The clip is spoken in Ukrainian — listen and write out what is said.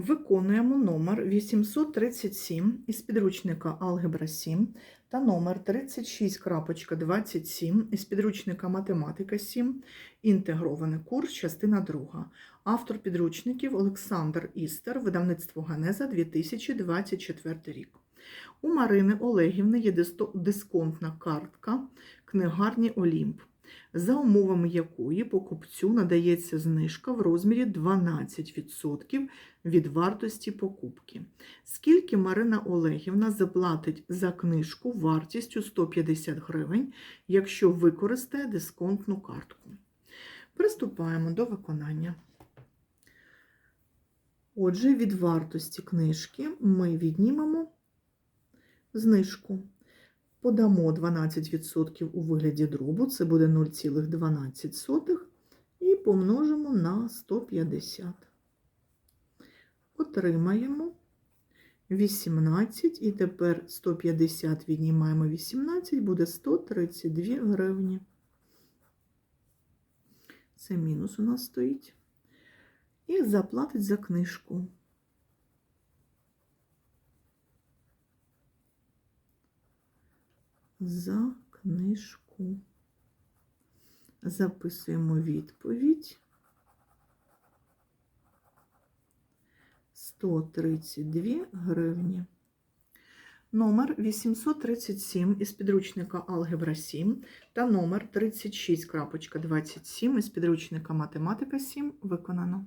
Виконуємо номер 837 із підручника Алгебра 7 та номер 36.27 із підручника Математика 7, інтегрований курс, частина 2. Автор підручників Олександр Істер, видавництво Ганеза 2024 рік. У Марини Олегівни є дисконтна картка книгарні Олімп, за умовами якої покупцю надається знижка в розмірі 12% від вартості покупки. Скільки Марина Олегівна заплатить за книжку вартістю 150 гривень, якщо використає дисконтну картку? Приступаємо до виконання. Отже, від вартості книжки ми віднімемо знижку. Подамо 12% у вигляді дробу, це буде 0,12 і помножимо на 150 отримаємо 18, і тепер 150 віднімаємо 18, буде 132 гривні. Це мінус у нас стоїть. І заплатить за книжку. За книжку. Записуємо відповідь. 132 гривні. Номер 837 із підручника Алгебра 7 та номер 36.27 із підручника Математика 7 виконано.